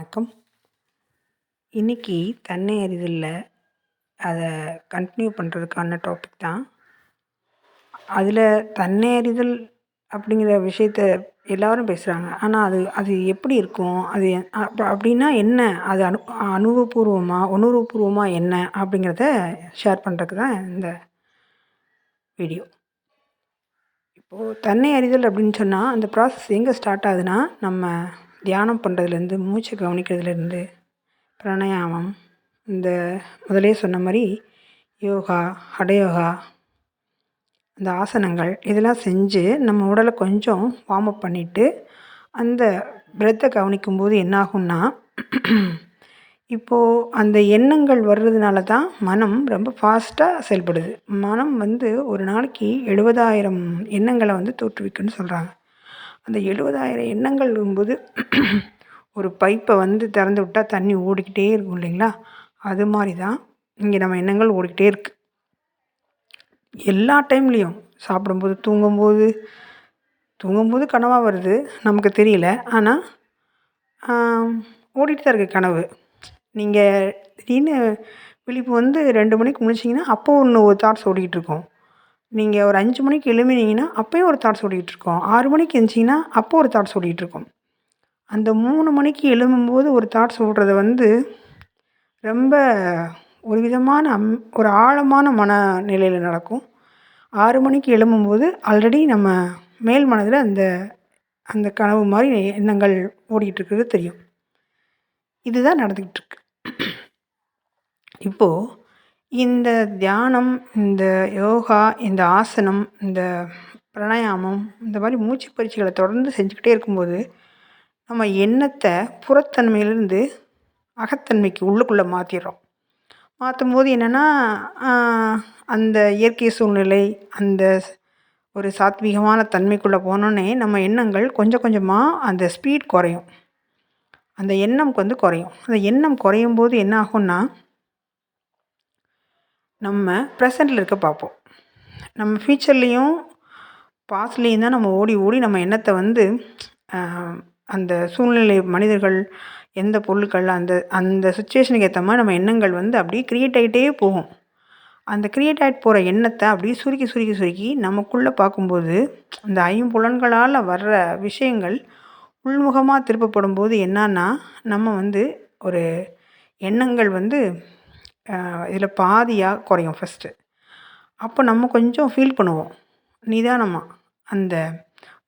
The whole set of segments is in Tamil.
வணக்கம். இன்னைக்கு தன்னை அறிதலில் அதை கன்டினியூ பண்ணுறதுக்கான டாபிக் தான். அதில் தன்னை அறிதல் அப்படிங்கிற விஷயத்த எல்லாரும் பேசுகிறாங்க ஆனால் அது அது எப்படி இருக்கும்? அது அப்படின்னா என்ன? அது அனு அனுபவபூர்வமாக உணர்வுபூர்வமாக என்ன? அப்படிங்கிறத ஷேர் பண்ணுறதுக்கு தான் இந்த வீடியோ இப்போது தன்னை அறிதல் அப்படின்னு சொன்னால் அந்த ப்ராசஸ் எங்கே ஸ்டார்ட் ஆகுதுன்னா நம்ம தியானம் பண்ணுறதுலேருந்து மூச்சை கவனிக்கிறதுலேருந்து பிராணாயாமம் இந்த முதலே சொன்ன மாதிரி யோகா ஹடயோகா இந்த ஆசனங்கள் இதெல்லாம் செஞ்சு நம்ம உடலை கொஞ்சம் வார்ம் அப் பண்ணிவிட்டு அந்த பிரெத்தை கவனிக்கும்போது என்னாகும்னா இப்போது அந்த எண்ணங்கள் வர்றதுனால தான் மனம் ரொம்ப ஃபாஸ்ட்டாக செயல்படுது. மனம் வந்து ஒரு நாளைக்கு எழுபதாயிரம் எண்ணங்களை வந்து தோற்றுவிக்குன்னு சொல்கிறாங்க அந்த எழுபதாயிரம் எண்ணங்கள்ங்கும்போது ஒரு பைப்பை வந்து திறந்து விட்டால் தண்ணி ஓடிக்கிட்டே இருக்கும் இல்லைங்களா? அது மாதிரி தான் இங்கே நம்ம எண்ணங்கள் ஓடிக்கிட்டே இருக்குது எல்லா டைம்லேயும் சாப்பிடும்போது தூங்கும்போது தூங்கும்போது கனவாக வருது. நமக்கு தெரியல. ஆனால் ஓடிட்டு தான் இருக்குது கனவு. நீங்கள் திடீர்னு விழிப்பு வந்து ரெண்டு மணிக்கு முடிச்சிங்கன்னா அப்போது ஒன்று ஒரு தாட்ஸ் ஓடிக்கிட்டு இருக்கும். நீங்கள் ஒரு அஞ்சு மணிக்கு எழுமினீங்கன்னா அப்போயும் ஒரு தாட்ஸ் ஓடிக்கிட்டுருக்கோம் ஆறு மணிக்கு எழுந்திச்சிங்கன்னா அப்போ ஒரு தாட்ஸ் ஓடிக்கிட்டு இருக்கும். அந்த மூணு மணிக்கு எழும்பும்போது ஒரு தாட்ஸ் ஓடுறது வந்து ரொம்ப ஒரு விதமான அம் ஒரு ஆழமான மனநிலையில் நடக்கும். ஆறு மணிக்கு எழும்பும்போது ஆல்ரெடி நம்ம மேல் மனதில் அந்த அந்த கனவு மாதிரி எண்ணங்கள் ஓடிக்கிட்டு இருக்கிறது தெரியும். இதுதான் நடந்துக்கிட்டு இருக்கு. இப்போது இந்த தியானம் இந்த யோகா இந்த ஆசனம் இந்த பிராணாயாமம் இந்த மாதிரி மூச்சு பயிற்சிகளை தொடர்ந்து செஞ்சுக்கிட்டே இருக்கும்போது நம்ம எண்ணத்தை புறத்தன்மையிலேருந்து அகத்தன்மைக்கு உள்ளுக்குள்ளே மாற்றிடுறோம் மாற்றும் போது என்னென்னா அந்த இயற்கை சூழ்நிலை அந்த ஒரு சாத்வீகமான தன்மைக்குள்ளே போனோன்னே நம்ம எண்ணங்கள் கொஞ்சம் கொஞ்சமாக அந்த ஸ்பீட் குறையும். அந்த எண்ணம் வந்து குறையும். அந்த எண்ணம் குறையும் போது என்ன ஆகும்னா நம்ம ப்ரெசண்டில் இருக்க பார்ப்போம். நம்ம ஃப்யூச்சர்லேயும் பாஸ்ட்லேயும் தான் நம்ம ஓடி ஓடி நம்ம எண்ணத்தை வந்து அந்த சூழ்நிலை மனிதர்கள் எந்த பொருட்கள் அந்த அந்த சுச்சுவேஷனுக்கு ஏற்ற மாதிரி நம்ம எண்ணங்கள் வந்து அப்படியே க்ரியேட் ஆகிட்டே போகும். அந்த க்ரியேட் ஆகிட்டு போகிற எண்ணத்தை அப்படியே சுருக்கி சுருக்கி சுருக்கி நமக்குள்ளே பார்க்கும்போது அந்த ஐம்புலன்களால் வர்ற விஷயங்கள் உள்முகமாக திருப்பப்படும் போது என்னன்னா நம்ம வந்து ஒரு எண்ணங்கள் வந்து இதில் பாதியாக குறையும் ஃபஸ்ட்டு அப்போ நம்ம கொஞ்சம் ஃபீல் பண்ணுவோம். நிதானமாக அந்த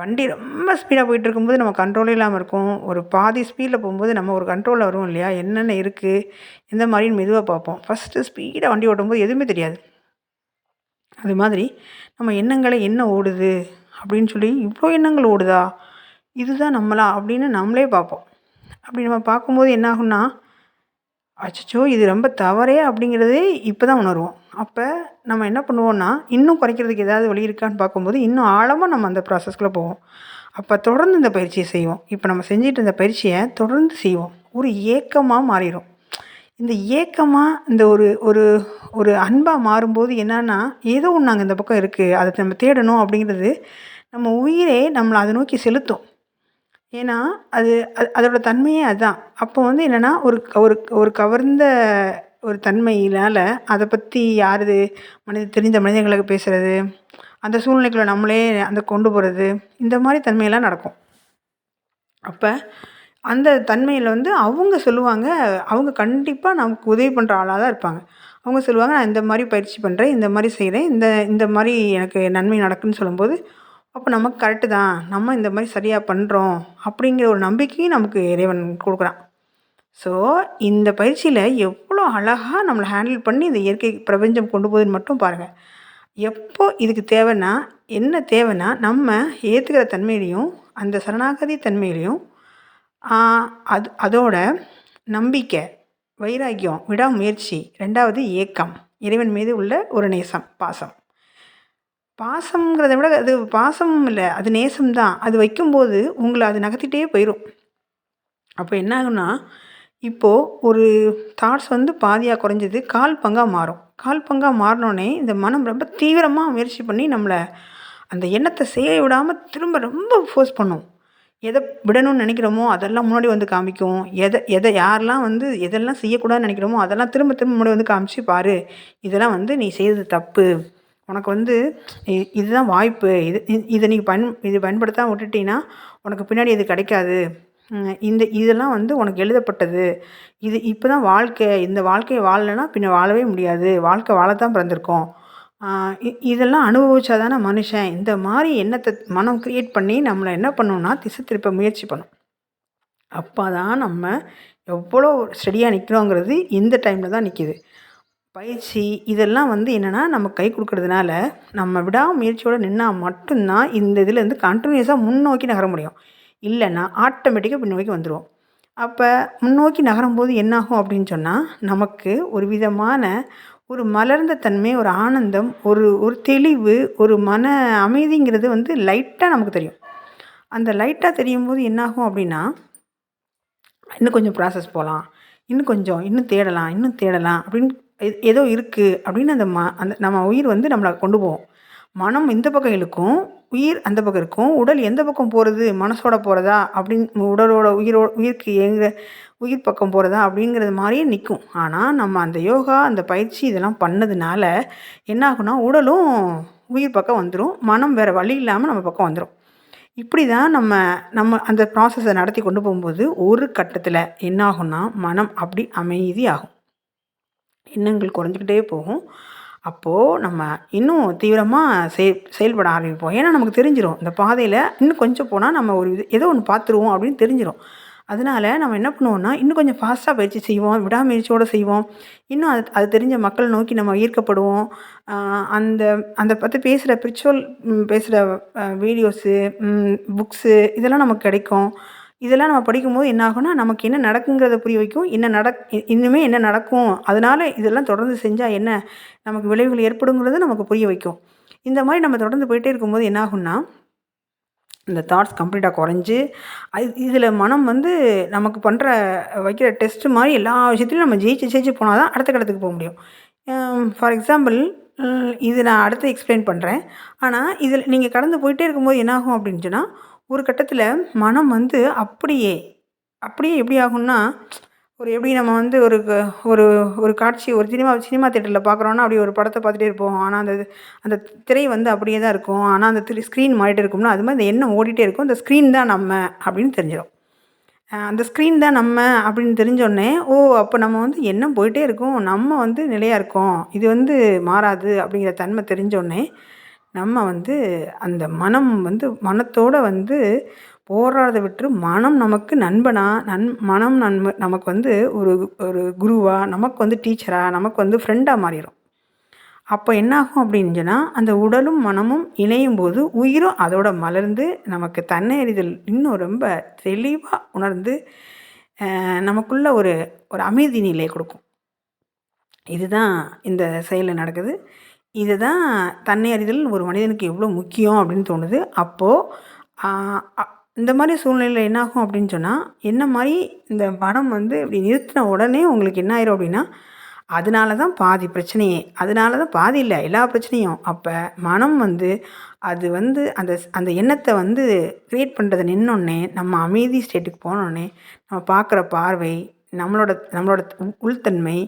வண்டி ரொம்ப ஸ்பீடாக போயிட்டு இருக்கும்போது நம்ம கண்ட்ரோலே இல்லாமல் இருக்கும். ஒரு பாதி ஸ்பீடில் போகும்போது நம்ம ஒரு கண்ட்ரோலில் வரும் இல்லையா? என்னென்ன இருக்குது எந்த மாதிரின்னு மெதுவாக பார்ப்போம். ஃபஸ்ட்டு ஸ்பீடாக வண்டி ஓட்டும்போது எதுவுமே தெரியாது. அது மாதிரி நம்ம எண்ணங்களை என்ன ஓடுது? அப்படின்னு சொல்லி இவ்வளோ எண்ணங்கள் ஓடுதா? இதுதான் நம்மளா அப்படின்னு நம்மளே பார்ப்போம். அப்படி நம்ம பார்க்கும்போது என்ன ஆகும்னா அச்சோ இது ரொம்ப தவறே அப்படிங்கிறதே இப்போ தான் உணருவோம். அப்போ நம்ம என்ன பண்ணுவோம்னா இன்னும் குறைக்கிறதுக்கு ஏதாவது வழி இருக்கான்னு பார்க்கும்போது இன்னும் ஆழமாக நம்ம அந்த ப்ராசஸ்க்குள்ளே போவோம். அப்போ தொடர்ந்து இந்த பயிற்சியை செய்வோம். இப்போ நம்ம செஞ்சிட்டு இருந்த பயிற்சியை தொடர்ந்து செய்வோம். ஒரு ஏக்கமாக மாறிடும் இந்த ஏக்கமாக இந்த ஒரு ஒரு ஒரு அன்பாக மாறும்போது என்னன்னா ஏதோ ஒன்று அங்கே இந்த பக்கம் இருக்குது அதை நம்ம தேடணும் அப்படிங்கிறது நம்ம உயிரே நம்மளை அதை நோக்கி செலுத்தும். ஏன்னா அது அது அதோட தன்மையே அதுதான் அப்போ வந்து என்னென்னா ஒரு ஒரு ஒரு கவர்ந்த ஒரு தன்மையினால் அதை பற்றி யார் இது மனித தெரிந்த மனிதர்களுக்கு பேசுகிறது அந்த சூழ்நிலைக்குள்ள நம்மளே அந்த கொண்டு போகிறது இந்த மாதிரி தன்மையெல்லாம் நடக்கும். அப்போ அந்த தன்மையில் வந்து அவங்க சொல்லுவாங்க அவங்க கண்டிப்பாக நமக்கு உதவி பண்ணுற ஆளாக தான் இருப்பாங்க. அவங்க சொல்லுவாங்க நான் இந்த மாதிரி பயிற்சி பண்ணுறேன் இந்த மாதிரி செய்கிறேன் இந்த இந்த மாதிரி எனக்கு நன்மை நடக்குன்னு சொல்லும்போது அப்போ நமக்கு கரெக்டு தான். நம்ம இந்த மாதிரி சரியாக பண்ணுறோம் அப்படிங்கிற ஒரு நம்பிக்கையும் நமக்கு இறைவன் கொடுக்குறான். ஸோ இந்த பயிற்சியில் எவ்வளோ அழகாக நம்மளை ஹேண்டில் பண்ணி இந்த இயற்கை பிரபஞ்சம் கொண்டு போகுதுன்னு மட்டும் பாருங்கள் எப்போ இதுக்கு தேவைன்னா என்ன தேவைன்னா நம்ம ஏற்றுக்கிற தன்மையிலையும் அந்த சரணாகதி தன்மையிலையும் அது அதோட நம்பிக்கை வைராக்கியம் விடாமுயற்சி ரெண்டாவது ஏக்கம் இறைவன் மீது உள்ள ஒரு நேசம் பாசம். பாசம்ங்கிறத விட அது பாசம் இல்லை அது நேசம் தான் அது வைக்கும்போது உங்களை அது நகர்த்திட்டே போயிடும் அப்போ என்ன ஆகும்னா இப்போது ஒரு தாட்ஸ் வந்து பாதியாக குறைஞ்சது கால் பங்காக மாறும். கால் பங்காக மாறினோடனே இந்த மனம் ரொம்ப தீவிரமாக முயற்சி பண்ணி நம்மளை அந்த எண்ணத்தை செய்ய விடாமல் திரும்ப ரொம்ப ஃபோர்ஸ் பண்ணும். எதை விடணும்னு நினைக்கிறோமோ அதெல்லாம் முன்னாடி வந்து காமிக்கும். எதை எதை யாரெல்லாம் வந்து எதெல்லாம் செய்யக்கூடாதுன்னு நினைக்கிறோமோ அதெல்லாம் திரும்ப திரும்ப முன்னாடி வந்து காமிச்சு பாரு. இதெல்லாம் வந்து நீ செய்தது தப்பு. உனக்கு வந்து இதுதான் வாய்ப்பு. இது இதை நீங்கள் பயன் இது பயன்படுத்தாம விட்டுட்டீங்கன்னா உனக்கு பின்னாடி இது கிடைக்காது. இந்த இதெல்லாம் வந்து உனக்கு எழுதப்பட்டது. இது இப்போ தான் வாழ்க்கை இந்த வாழ்க்கையை வாழலைன்னா பின்ன வாழவே முடியாது. வாழ்க்கை வாழத்தான் பிறந்திருக்கோம். இதெல்லாம் அனுபவிச்சா தானே மனுஷன். இந்த மாதிரி எண்ணத்தை மனம் க்ரியேட் பண்ணி நம்மளை என்ன பண்ணணும்னா திசை திருப்ப முயற்சி பண்ணும் அப்போ தான் நம்ம எவ்வளோ ஸ்டடியாக நிற்கிறோங்கிறது இந்த டைமில் தான் நிற்கிது பயிற்சி இதெல்லாம் வந்து என்னென்னா நம்ம கை கொடுக்கறதுனால நம்ம விடாமுயற்சியோடு நின்னால் மட்டும்தான் இந்த இதுலேருந்து கண்டினியூஸாக முன்னோக்கி நகர முடியும். இல்லைன்னா ஆட்டோமேட்டிக்காக பின்னோக்கி வந்துடுவோம் அப்போ முன்னோக்கி நகரும்போது என்னாகும் அப்படின்னு சொன்னால் நமக்கு ஒரு விதமான ஒரு மலர்ந்த தன்மை ஒரு ஆனந்தம் ஒரு ஒரு தெளிவு ஒரு மன அமைதிங்கிறது வந்து லைட்டாக நமக்கு தெரியும். அந்த லைட்டாக தெரியும் போது என்னாகும் அப்படின்னா இன்னும் கொஞ்சம் ப்ராசஸ் போகலாம் இன்னும் கொஞ்சம் இன்னும் தேடலாம் இன்னும் தேடலாம் அப்படின்னு ஏதோ இருக்குது அப்படின்னு அந்த ம அந்த நம்ம உயிர் வந்து நம்மளை கொண்டு போவோம் மனம் இந்த பக்கம் இழுக்கும் உயிர் அந்த பக்கம் இருக்கும் உடல் எந்த பக்கம் போகிறது மனசோட போகிறதா அப்படின்னு உடலோட உயிரோ உயிருக்கு எங்க உயிர் பக்கம் போகிறதா அப்படிங்கிறது மாதிரியே நிற்கும் ஆனால் நம்ம அந்த யோகா அந்த பயிற்சி இதெல்லாம் பண்ணதுனால என்னாகும்னா உடலும் உயிர் பக்கம் வந்துடும் மனம் வேறு வழி இல்லாமல் நம்ம பக்கம் வந்துடும் இப்படி தான் நம்ம நம்ம அந்த ப்ராசஸை நடத்தி கொண்டு போகும்போது ஒரு கட்டத்தில் என்னாகும்னா மனம் அப்படி அமைதி ஆகும் எண்ணங்கள் குறைஞ்சிக்கிட்டே போகும். அப்போது நம்ம இன்னும் தீவிரமாக செய் செயல்பட ஆரம்பிப்போம். ஏன்னா நமக்கு தெரிஞ்சிரும். இந்த பாதையில் இன்னும் கொஞ்சம் போனால் நம்ம ஒரு இது ஏதோ ஒன்று பார்த்துருவோம் அப்படின்னு தெரிஞ்சிடும் அதனால நம்ம என்ன பண்ணுவோம்னா இன்னும் கொஞ்சம் ஃபாஸ்ட்டாக பயிற்சி செய்வோம் விடாமுயற்சியோடு செய்வோம். இன்னும் அது அது தெரிஞ்ச மக்கள் நோக்கி நம்ம ஈர்க்கப்படுவோம். அந்த அந்த பற்றி பேசுகிற பிரிச்சுவல் பேசுகிற வீடியோஸு புக்ஸு இதெல்லாம் நமக்கு கிடைக்கும். இதெல்லாம் நம்ம படிக்கும்போது என்ன ஆகும்னா நமக்கு என்ன நடக்குங்கிறத புரிய வைக்கும். என்ன நடக் இன்னுமே என்ன நடக்கும். அதனால இதெல்லாம் தொடர்ந்து செஞ்சால் என்ன நமக்கு விளைவுகள் ஏற்படுங்கிறது நமக்கு புரிய வைக்கும். இந்த மாதிரி நம்ம தொடர்ந்து போயிட்டே இருக்கும்போது என்ன ஆகும்னா இந்த தாட்ஸ் கம்ப்ளீட்டாக குறைஞ்சி அது இதில் மனம் வந்து நமக்கு பண்ணுற வைக்கிற டெஸ்ட்டு மாதிரி எல்லா விஷயத்துலையும் நம்ம ஜெயிச்சு ஜெயிச்சு போனால் தான் அடுத்த கடத்துக்கு போக முடியும். ஃபார் எக்ஸாம்பிள் இது நான் அடுத்து எக்ஸ்பிளைன் பண்ணுறேன் ஆனால் இதில் நீங்கள் கடந்து போயிட்டே இருக்கும்போது என்னாகும் அப்படின்னு சொன்னால் ஒரு கட்டத்தில் மனம் வந்து அப்படியே அப்படியே எப்படி ஆகும்னா ஒரு எப்படி நம்ம வந்து ஒரு க- ஒரு ஒரு காட்சி ஒரு சினிமா சினிமா தேட்டரில் பார்க்குறோன்னா அப்படி ஒரு படத்தை பார்த்துட்டே இருப்போம். ஆனால் அந்த அந்த திரை வந்து அப்படியே தான் இருக்கும். ஆனால் அந்த திரை ஸ்க்ரீன் மாறிட்டே இருக்கும்னா அது மாதிரி அந்த எண்ணம் ஓடிட்டே இருக்கும். அந்த ஸ்க்ரீன் தான் நம்ம அப்படின்னு தெரிஞ்சிடும். அந்த ஸ்க்ரீன் தான் நம்ம அப்படின்னு தெரிஞ்சோடனே ஓ அப்போ நம்ம வந்து எண்ணம் போயிட்டே இருக்கும். நம்ம வந்து நிலையாக இருக்கோம். இது வந்து மாறாது அப்படிங்கிற தன்மை தெரிஞ்சோடனே நம்ம வந்து அந்த மனம் வந்து மனத்தோடு வந்து போராடுறதை விட்டு மனம் நமக்கு நண்பனா நன் மனம் நண்ப நமக்கு வந்து ஒரு ஒரு குருவாக நமக்கு வந்து டீச்சராக நமக்கு வந்து ஃப்ரெண்டாக மாறிடும் அப்போ என்னாகும் அப்படின்னு சொன்னால் அந்த உடலும் மனமும் இணையும் போது உயிரும் அதோட மலர்ந்து நமக்கு தன்னை அறிதல் இன்னும் ரொம்ப தெளிவாக உணர்ந்து நமக்குள்ள ஒரு ஒரு அமைதி நிலையை கொடுக்கும். இதுதான் இந்த செயலில் நடக்குது. இதுதான் தன்னை அறிதல் ஒரு மனிதனுக்கு எவ்வளோ முக்கியம் அப்படின்னு தோணுது. அப்போது இந்த மாதிரி சூழ்நிலையில் என்னாகும் அப்படின்னு சொன்னால் என்ன மாதிரி இந்த மனம் வந்து இப்படி நிறுத்தின உடனே உங்களுக்கு என்ன ஆயிரும் அப்படின்னா அதனால தான் பாதி பிரச்சனையே அதனால தான் பாதி இல்லை எல்லா பிரச்சனையும். அப்போ மனம் வந்து அது வந்து அந்த அந்த எண்ணத்தை வந்து க்ரியேட் பண்ணுறதை நின்னோடனே நம்ம அமைதி ஸ்டேட்டுக்கு போனோடனே நம்ம பார்க்குற பார்வை நம்மளோட நம்மளோட உள்தன்மை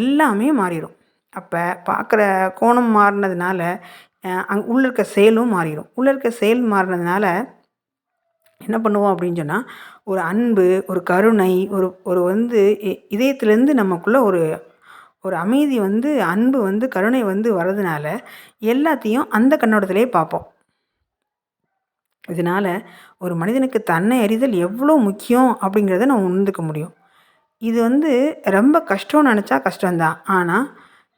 எல்லாமே மாறிடும் அப்போ பார்க்குற கோணம் மாறினதுனால அங்கே உள்ளே இருக்க செயலும் மாறிடும் உள்ளே இருக்க செயல் மாறினதுனால என்ன பண்ணுவோம் அப்படின்னு சொன்னால் ஒரு அன்பு ஒரு கருணை ஒரு ஒரு வந்து இதயத்துலேருந்து நமக்குள்ள ஒரு ஒரு அமைதி வந்து அன்பு வந்து கருணை வந்து வர்றதுனால எல்லாத்தையும் அந்த கண்ணோட்டத்திலே பார்ப்போம். இதனால் ஒரு மனிதனுக்கு தன்னை அறிதல் எவ்வளோ முக்கியம் அப்படிங்கிறத நம்ம உணர்ந்துக்க முடியும். இது வந்து ரொம்ப கஷ்டம்னு நினச்சா கஷ்டம்தான். ஆனால்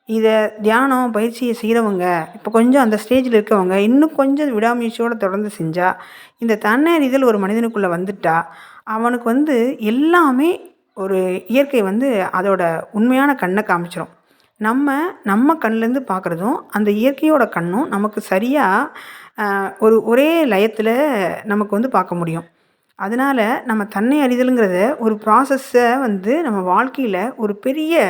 இதை தியானம் பயிற்சியை செய்கிறவங்க இப்போ கொஞ்சம் அந்த ஸ்டேஜில் இருக்கவங்க இன்னும் கொஞ்சம் விடாமுயற்சியோடு தொடர்ந்து செஞ்சால் இந்த தன்னறிதல் ஒரு மனிதனுக்குள்ளே வந்துட்டா அவனுக்கு வந்து எல்லாமே ஒரு இயற்கை வந்து அதோட உண்மையான கண்ணை காமிச்சிரும். நம்ம நம்ம கண்லேருந்து பார்க்குறதும் அந்த இயற்கையோட கண்ணும் நமக்கு சரியாக ஒரு ஒரே லயத்தில் நமக்கு வந்து பார்க்க முடியும். அதனால் நம்ம தன்னை அறிதலுங்கிறத ஒரு ப்ராசஸ்ஸை வந்து நம்ம வாழ்க்கையில் ஒரு பெரிய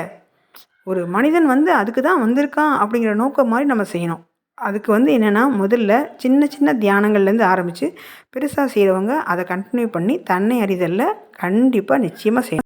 ஒரு மனிதன் வந்து அதுக்கு தான் வந்திருக்கான் அப்படிங்கிற நோக்கம் மாதிரி நம்ம செய்யணும். அதுக்கு வந்து என்னென்னா முதல்ல சின்ன சின்ன தியானங்கள்லேருந்து ஆரம்பித்து பெருசாக செய்கிறவங்க அதை கண்டினியூ பண்ணி தன்னை அறிதலில் கண்டிப்பாக நிச்சயமாக செய்யணும்.